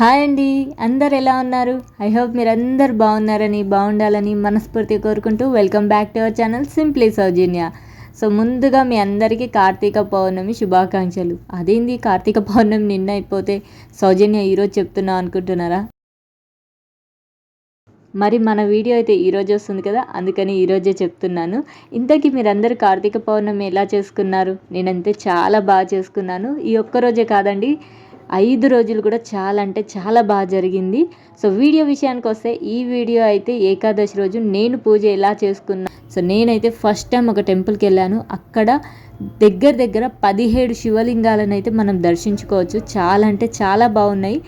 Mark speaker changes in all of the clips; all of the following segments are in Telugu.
Speaker 1: హాయ్ అండి. అందరు ఎలా ఉన్నారు? ఐ హోప్ మీరందరు బాగున్నారని బాగుండాలని మనస్ఫూర్తిగా కోరుకుంటూ welcome back to our channel simply Soujanya. So ముందుగా మీ అందరికీ కార్తీక పౌర్ణమి శుభాకాంక్షలు. అదేంది కార్తీక పౌర్ణమి నిన్న అయిపోతే సౌజన్య ఈరోజు చెప్తున్నా అనుకుంటున్నారా? మరి మన వీడియో అయితే ఈరోజు వస్తుంది కదా అందుకని ఈరోజే చెప్తున్నాను. ఇంతకీ మీరందరూ కార్తీక పౌర్ణమి ఎలా చేసుకున్నారు? నేనంతే చాలా బాగా చేసుకున్నాను. ఈ ఒక్క రోజే కాదండి ఐదు రోజులు కూడా చాలా అంటే చాలా బాగా జరిగింది. సో వీడియో విషయానికి వస్తే ఈ వీడియో అయితే ఏకాదశి రోజు నేను పూజ ఎలా చేసుకున్నా సో నేనైతే ఫస్ట్ టైం ఒక టెంపుల్కి వెళ్ళాను. అక్కడ దగ్గర దగ్గర పదిహేడు శివలింగాలను అయితే మనం దర్శించుకోవచ్చు. చాలా అంటే చాలా బాగున్నాయి.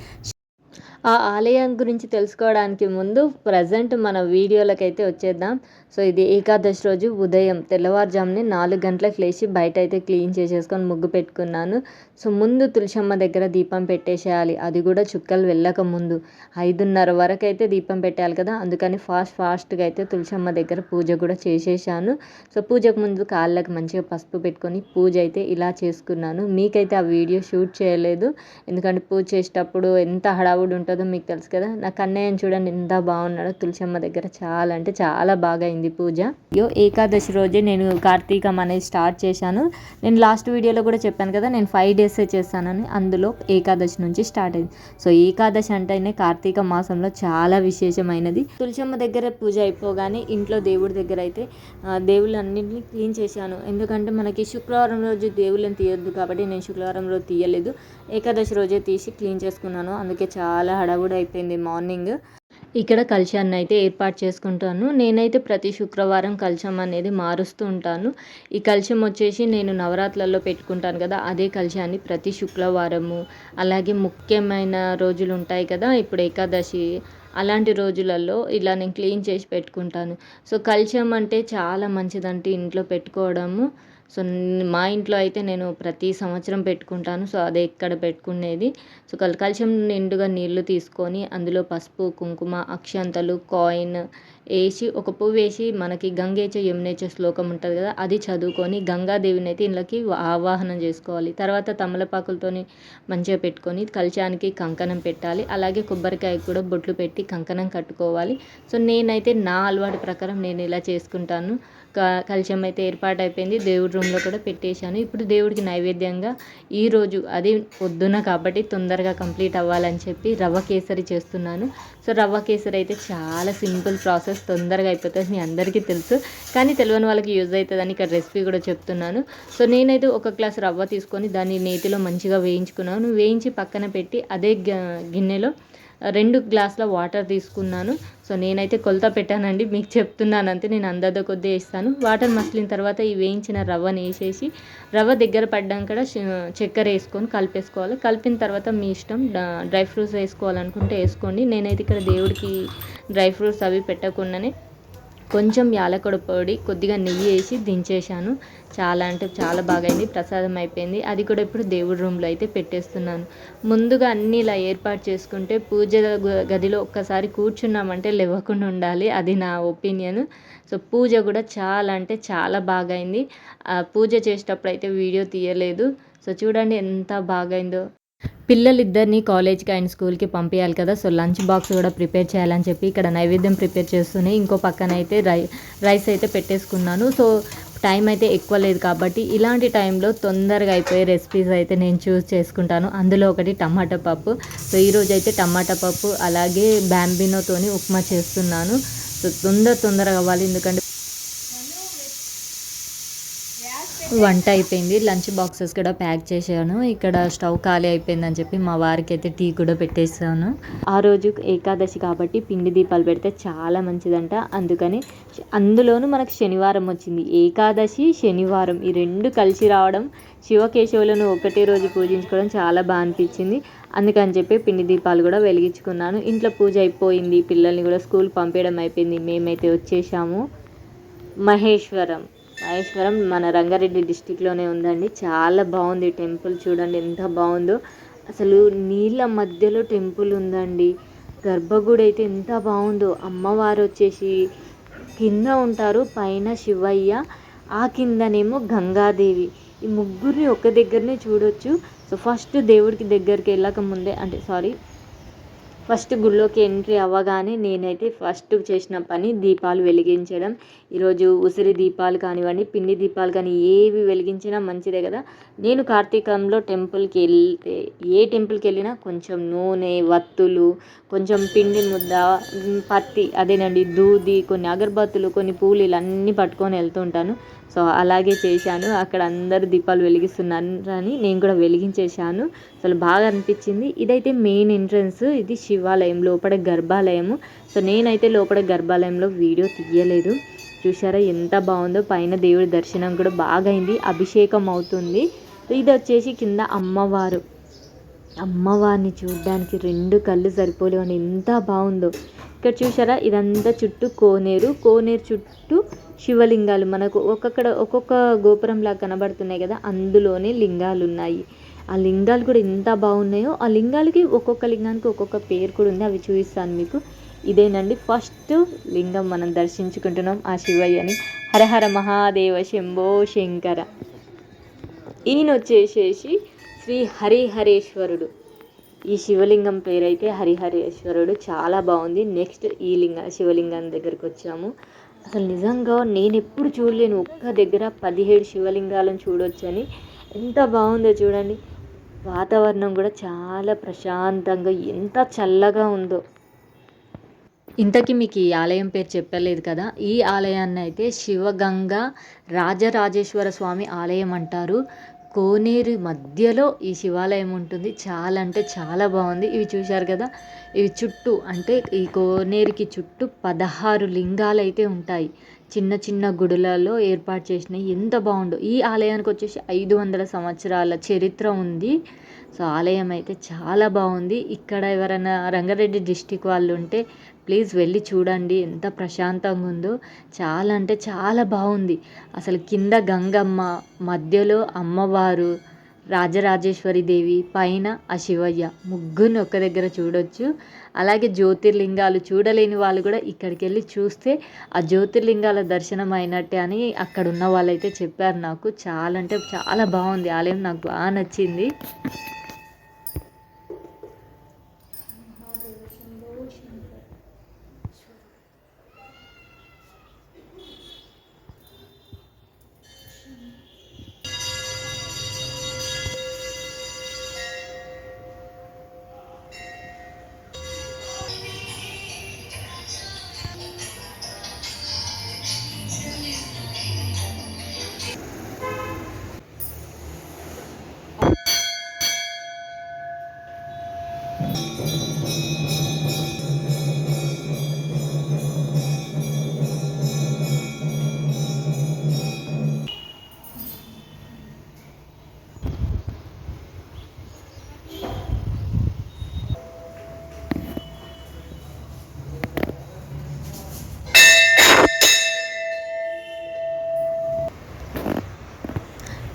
Speaker 1: ఆ ఆలయం గురించి తెలుసుకోవడానికి ముందు ప్రజెంట్ మన వీడియోలకైతే వచ్చేద్దాం. సో ఇది ఏకాదశి రోజు ఉదయం తెల్లవారుజామునే నాలుగు గంటలకు లేచి బయట అయితే క్లీన్ చేసేసుకొని ముగ్గు పెట్టుకున్నాను. సో ముందు తులసమ్మ దగ్గర దీపం పెట్టేసేయాలి. అది కూడా చుక్కలు వెళ్ళక ముందు. ఐదున్నర వరకు అయితే దీపం పెట్టాలి కదా. అందుకని ఫాస్ట్ ఫాస్ట్గా అయితే తులసమ్మ దగ్గర పూజ కూడా చేసేసాను. సో పూజకు ముందు కాళ్ళకి మంచిగా పసుపు పెట్టుకొని పూజ అయితే ఇలా చేసుకున్నాను. మీకైతే ఆ వీడియో షూట్ చేయలేదు. ఎందుకంటే పూజ చేసేటప్పుడు ఎంత హడావుడి ఉంటుందో మీకు తెలుసు కదా. నా కన్నయ్యని చూడండి ఎంత బాగున్నాడో తులసమ్మ దగ్గర చాలా అంటే చాలా బాగా అయింది పూజ. యో ఏకాదశి రోజే నేను కార్తీకం అనేది స్టార్ట్ చేశాను. నేను లాస్ట్ వీడియోలో కూడా చెప్పాను కదా నేను ఫైవ్ డేసే చేస్తానని. అందులో ఏకాదశి నుంచి స్టార్ట్ అయింది. సో ఏకాదశి అంటేనే కార్తీక మాసంలో చాలా విశేషమైనది. తులసమ్మ దగ్గర పూజ అయిపోగానే ఇంట్లో దేవుడి దగ్గర అయితే దేవుళ్ళన్నింటినీ క్లీన్ చేశాను. ఎందుకంటే మనకి శుక్రవారం రోజు దేవుళ్ళని తీయొద్దు కాబట్టి నేను శుక్రవారం రోజు తీయలేదు. ఏకాదశి రోజే తీసి క్లీన్ చేసుకున్నాను. అందుకే చాలా హడావుడి అయిపోయింది మార్నింగ్. ఇక్కడ కలశాన్ని అయితే ఏర్పాటు చేసుకుంటాను. నేనైతే ప్రతి శుక్రవారం కల్చం అనేది మారుస్తూ ఉంటాను. ఈ కల్చం వచ్చేసి నేను నవరాత్రులలో పెట్టుకుంటాను కదా అదే కల్చాన్ని ప్రతి శుక్రవారము అలాగే ముఖ్యమైన రోజులు ఉంటాయి కదా ఇప్పుడు ఏకాదశి అలాంటి రోజులలో ఇలా నేను క్లీన్ చేసి పెట్టుకుంటాను. సో కల్చం అంటే చాలా మంచిదంటే ఇంట్లో పెట్టుకోవడము. సో మా ఇంట్లో అయితే నేను ప్రతి సంవత్సరం పెట్టుకుంటాను. సో అదే ఇక్కడ పెట్టుకునేది. సో కలశం నిండుగా నీళ్ళు తీసుకొని అందులో పసుపు కుంకుమ అక్షంతలు కాయిన్ వేసి ఒక పువ్వు వేసి మనకి గంగేచ యమునేచ శ్లోకం ఉంటుంది కదా అది చదువుకొని గంగాదేవిని అయితే ఇళ్ళకి ఆవాహనం చేసుకోవాలి. తర్వాత తమలపాకులతోని మంచిగా పెట్టుకొని కలశానికి కంకణం పెట్టాలి. అలాగే కొబ్బరికాయ కూడా బొట్లు పెట్టి కంకణం కట్టుకోవాలి. సో నేనైతే నా అలవాటు ప్రకారం నేను ఇలా చేసుకుంటాను. క కలశం అయితే ఏర్పాటు అయిపోయింది దేవుడి రూమ్లో కూడా పెట్టేశాను. ఇప్పుడు దేవుడికి నైవేద్యంగా ఈరోజు అది పొద్దున కాబట్టి తొందరగా కంప్లీట్ అవ్వాలని చెప్పి రవ్వ కేసరి చేస్తున్నాను. సో రవ్వ కేసరి అయితే చాలా సింపుల్ ప్రాసెస్. తొందరగా అయిపోతుంది మీ అందరికీ తెలుసు. కానీ తెలియని వాళ్ళకి యూజ్ అవుతుందని ఇక్కడ రెసిపీ కూడా చెప్తున్నాను. సో నేనైతే ఒక గ్లాస్ రవ్వ తీసుకొని దాన్ని నేతిలో మంచిగా వేయించుకున్నాను. వేయించి పక్కన పెట్టి అదే గిన్నెలో రెండు గ్లాసుల వాటర్ తీసుకున్నాను. సో నేనైతే కొలత పెట్టానండి. మీకు చెప్తున్నాను అంతే నేను అందరితో కొద్దీ వేస్తాను. వాటర్ మసిలిన తర్వాత ఈ వేయించిన రవ్వని వేసేసి రవ్వ దగ్గర పడ్డాక చక్కెర వేసుకొని కలిపేసుకోవాలి. కలిపిన తర్వాత మీ ఇష్టం డ్రై ఫ్రూట్స్ వేసుకోవాలనుకుంటే వేసుకోండి. నేనైతే ఇక్కడ దేవుడికి డ్రై ఫ్రూట్స్ అవి పెట్టకుండానే కొంచెం యాలకుడ పొడి కొద్దిగా నెయ్యి వేసి దించేశాను. చాలా అంటే చాలా బాగా అయింది ప్రసాదం అయిపోయింది. అది కూడా ఇప్పుడు దేవుడి రూమ్లో అయితే పెట్టేస్తున్నాను. ముందుగా అన్నీ ఇలా ఏర్పాటు చేసుకుంటే పూజ గదిలో ఒక్కసారి కూర్చున్నామంటే లేవకుండా ఉండాలి. అది నా ఒపీనియన్. సో పూజ కూడా చాలా అంటే చాలా బాగా అయింది పూజ చేసేటప్పుడు అయితే వీడియో తీయలేదు. సో చూడండి ఎంత బాగైందో. పిల్లలిద్దరిని కాలేజ్కి అండ్ స్కూల్కి పంపించాలి కదా. సో లంచ్ బాక్స్ కూడా ప్రిపేర్ చేయాలని చెప్పి ఇక్కడ నైవేద్యం ప్రిపేర్ చేస్తూనే ఇంకో పక్కన అయితే రై రైస్ అయితే పెట్టేసుకున్నాను. సో టైం అయితే ఎక్కువ లేదు కాబట్టి ఇలాంటి టైంలో తొందరగా అయిపోయే రెసిపీస్ అయితే నేను చూస్ చేసుకుంటాను. అందులో ఒకటి టమాటా పప్పు. సో ఈరోజు అయితే టమాటా పప్పు అలాగే బ్యాంబినోతోని ఉప్మా చేస్తున్నాను. సో తొందర తొందరగా అవ్వాలి. ఎందుకంటే వంట అయిపోయింది. లంచ్ బాక్సెస్ కూడా ప్యాక్ చేశాను. ఇక్కడ స్టవ్ ఖాళీ అయిపోయిందని చెప్పి మా వారికి అయితే టీ కూడా పెట్టేసాను ఆ రోజు ఏకాదశి కాబట్టి పిండి దీపాలు పెడితే చాలా మంచిదంట. అందుకని అందులోనూ మనకు శనివారం వచ్చింది. ఏకాదశి శనివారం ఈ రెండు కలిసి రావడం శివకేశవులను ఒకటే రోజు పూజించుకోవడం చాలా బాగా అనిపించింది. అందుకని చెప్పి పిండి దీపాలు కూడా వెలిగించుకున్నాను. ఇంట్లో పూజ అయిపోయింది. పిల్లల్ని కూడా స్కూల్ పంపించడం అయిపోయింది. మేమైతే వచ్చేసాము. మహేశ్వరం. మహేశ్వరం మన రంగారెడ్డి డిస్టిక్లోనే ఉందండి. చాలా బాగుంది టెంపుల్ చూడండి ఎంత బాగుందో. అసలు నీళ్ళ మధ్యలో టెంపుల్ ఉందండి. గర్భగుడి అయితే ఎంత బాగుందో. అమ్మవారు వచ్చేసి కింద ఉంటారు పైన శివయ్య ఆ కిందనేమో గంగాదేవి. ఈ ముగ్గురిని ఒక దగ్గరనే చూడొచ్చు. సో ఫస్ట్ దేవుడికి దగ్గరికి వెళ్ళక ముందే అంటే సారీ ఫస్ట్ గుళ్ళోకి ఎంట్రీ అవ్వగానే నేనైతే ఫస్ట్ చేసిన పని దీపాలు వెలిగించడం. ఈరోజు ఉసిరి దీపాలు కానివ్వండి పిండి దీపాలు కానీ ఏవి వెలిగించినా మంచిదే కదా. నేను కార్తీకంలో టెంపుల్కి వెళ్తే ఏ టెంపుల్కి వెళ్ళినా కొంచెం నూనె వత్తులు కొంచెం పిండి ముద్ద పత్తి అదేనండి దూది కొన్ని అగరబత్తులు కొన్ని పూలు ఇలా అన్నీ పట్టుకొని వెళ్తుంటాను సో అలాగే చేశాను. అక్కడ అందరు దీపాలు వెలిగిస్తున్నారని నేను కూడా వెలిగించేశాను. అసలు బాగా అనిపించింది. ఇదైతే మెయిన్ ఎంట్రన్స్. ఇది శివాలయం లోపల గర్భాలయము. సో నేనైతే లోపల గర్భాలయంలో వీడియో తీయలేదు. చూసారా ఎంత బాగుందో. పైన దేవుడి దర్శనం కూడా బాగా అయింది. అభిషేకం అవుతుంది. ఇది వచ్చేసి కింద అమ్మవారు. అమ్మవారిని చూడడానికి రెండు కళ్ళు సరిపోలేవని ఎంత బాగుందో. ఇక్కడ చూసారా ఇదంతా చుట్టూ కోనేరు. కోనేరు చుట్టూ శివలింగాలు. మనకు ఒక్కొక్కడ ఒక్కొక్క గోపురంలా కనబడుతున్నాయి కదా అందులోనే లింగాలు ఉన్నాయి. ఆ లింగాలు కూడా ఎంత బాగున్నాయో ఆ లింగాలకి ఒక్కొక్క లింగానికి ఒక్కొక్క పేరు కూడా ఉంది. అవి చూపిస్తాను మీకు. ఇదేనండి ఫస్ట్ లింగం మనం దర్శించుకుంటున్నాం ఆ శివయ్యని. హరహర మహాదేవ శంభో శంకర. ఈయన వచ్చేసేసి శ్రీ హరిహరేశ్వరుడు. ఈ శివలింగం పేరైతే హరిహరేశ్వరుడు. చాలా బాగుంది. నెక్స్ట్ ఈ లింగ శివలింగం దగ్గరికి వచ్చాము. అసలు నిజంగా నేను ఎప్పుడు చూడలేను. ఒక్క దగ్గర పదిహేడు శివలింగాలను చూడొచ్చని. ఎంత బాగుందో చూడండి. వాతావరణం కూడా చాలా ప్రశాంతంగా ఎంత చల్లగా ఉందో. ఇంతకీ మీకు ఈ ఆలయం పేరు చెప్పలేదు కదా. ఈ ఆలయాన్ని అయితే శివగంగ రాజరాజేశ్వర స్వామి ఆలయం అంటారు. కోనేరు మధ్యలో ఈ శివాలయం ఉంటుంది. చాలా అంటే చాలా బాగుంది. ఇవి చూశారు కదా? ఇవి చుట్టూ అంటే ఈ కోనేరుకి చుట్టూ పదహారు లింగాలు అయితే ఉంటాయి. చిన్న చిన్న గుడులలో ఏర్పాటు చేసినవి. ఎంత బాగుండో ఈ ఆలయానికి వచ్చేసి ఐదు వందల సంవత్సరాల చరిత్ర ఉంది. సో ఆలయం అయితే చాలా బాగుంది. ఇక్కడ ఎవరైనా రంగారెడ్డి డిస్టిక్ వాళ్ళు ఉంటే ప్లీజ్ వెళ్ళి చూడండి ఎంత ప్రశాంతంగా ఉందో. చాలా అంటే చాలా బాగుంది. అసలు కింద గంగమ్మ మధ్యలో అమ్మవారు రాజరాజేశ్వరి దేవి పైన ఆ శివయ్య. ముగ్గురిని ఒక్క దగ్గర చూడొచ్చు. అలాగే జ్యోతిర్లింగాలు చూడలేని వాళ్ళు కూడా ఇక్కడికి వెళ్ళి చూస్తే ఆ జ్యోతిర్లింగాల దర్శనం అయినట్టే అని అక్కడ ఉన్న వాళ్ళైతే చెప్పారు నాకు. చాలా అంటే చాలా బాగుంది. ఆలయం నాకు బాగా నచ్చింది.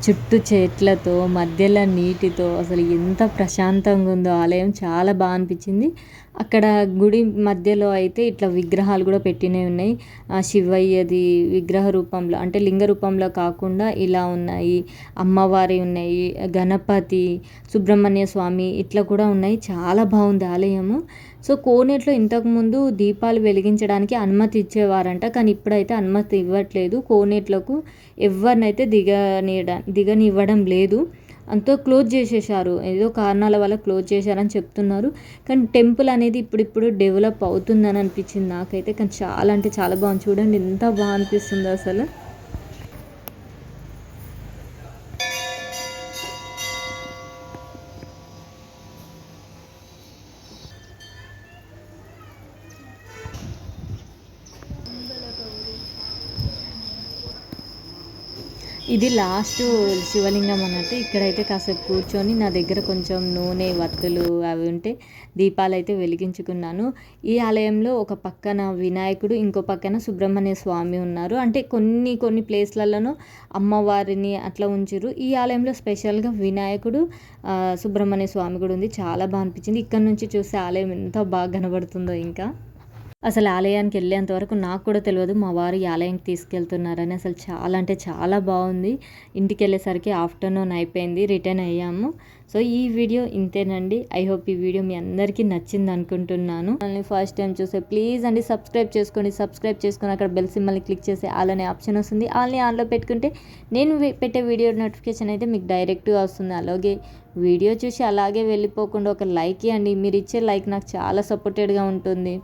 Speaker 1: చుట్టూ చెట్లతో మధ్యలో నీటితో అసలు ఎంత ప్రశాంతంగా ఉందో ఆలయం చాలా బాగా అనిపించింది. అక్కడ గుడి మధ్యలో అయితే ఇట్లా విగ్రహాలు కూడా పెట్టినవి ఉన్నాయి. ఆ శివయ్యది విగ్రహ రూపంలో అంటే లింగ రూపంలో కాకుండా ఇలా ఉన్నాయి. అమ్మవారి ఉన్నాయి గణపతి సుబ్రహ్మణ్య స్వామి ఇట్లా కూడా ఉన్నాయి. చాలా బాగుంది ఆలయము. సో కోనేట్లో ఇంతకుముందు దీపాలు వెలిగించడానికి అనుమతి ఇచ్చేవారంట కానీ ఇప్పుడైతే అనుమతి ఇవ్వట్లేదు. కోనేట్లకు ఎవరినైతే దిగనీయడ దిగనివ్వడం లేదు అంతా క్లోజ్ చేసేసారు ఏదో కారణాల వల్ల క్లోజ్ చేశారని చెప్తున్నారు. కానీ టెంపుల్ అనేది ఇప్పుడిప్పుడు డెవలప్ అవుతుందని అనిపించింది నాకైతే. కానీ చాలా అంటే చాలా బాగుంది. చూడండి ఎంత బాగా అనిపిస్తుంది అసలు. ఇది లాస్ట్ శివలింగం అన్నట్టు ఇక్కడైతే కాసేపు కూర్చొని నా దగ్గర కొంచెం నూనె వత్తులు అవి ఉంటే దీపాలు అయితే వెలిగించుకున్నాను. ఈ ఆలయంలో ఒక పక్కన వినాయకుడు ఇంకో పక్కన సుబ్రహ్మణ్య స్వామి ఉన్నారు. అంటే కొన్ని కొన్ని ప్లేస్లలోనూ అమ్మవారిని అట్లా ఉంచారు. ఈ ఆలయంలో స్పెషల్గా వినాయకుడు సుబ్రహ్మణ్య స్వామి కూడా ఉంది. చాలా బాగా అనిపించింది. ఇక్కడ నుంచి చూస్తే ఆలయం ఎంత బాగా కనబడుతుందో ఇంకా. అసలు ఆలయానికి వెళ్ళేంత వరకు నాకు కూడా తెలియదు మా వారు ఈ ఆలయానికి తీసుకెళ్తున్నారని. అసలు చాలా అంటే చాలా బాగుంది. ఇంటికి వెళ్ళేసరికి ఆఫ్టర్నూన్ అయిపోయింది రిటర్న్ అయ్యాము. సో ఈ వీడియో ఇంతేనండి. ఐ హోప్ ఈ వీడియో మీ అందరికీ నచ్చింది అనుకుంటున్నాను. ఫస్ట్ టైం చూస్తే ప్లీజ్ అండి సబ్స్క్రైబ్ చేసుకోండి సబ్స్క్రైబ్ చేసుకొని అక్కడ బెల్ సిమ్మల్ని క్లిక్ చేసి ఆల్ అనే ఆప్షన్ వస్తుంది. ఆల్ని ఆన్లో పెట్టుకుంటే నేను పెట్టే వీడియో నోటిఫికేషన్ అయితే మీకు డైరెక్ట్గా వస్తుంది. అలాగే వీడియో చూసి అలాగే వెళ్ళిపోకుండా ఒక లైక్ ఇవ్వండి. మీరు ఇచ్చే లైక్ నాకు చాలా సపోర్టెడ్గా ఉంటుంది.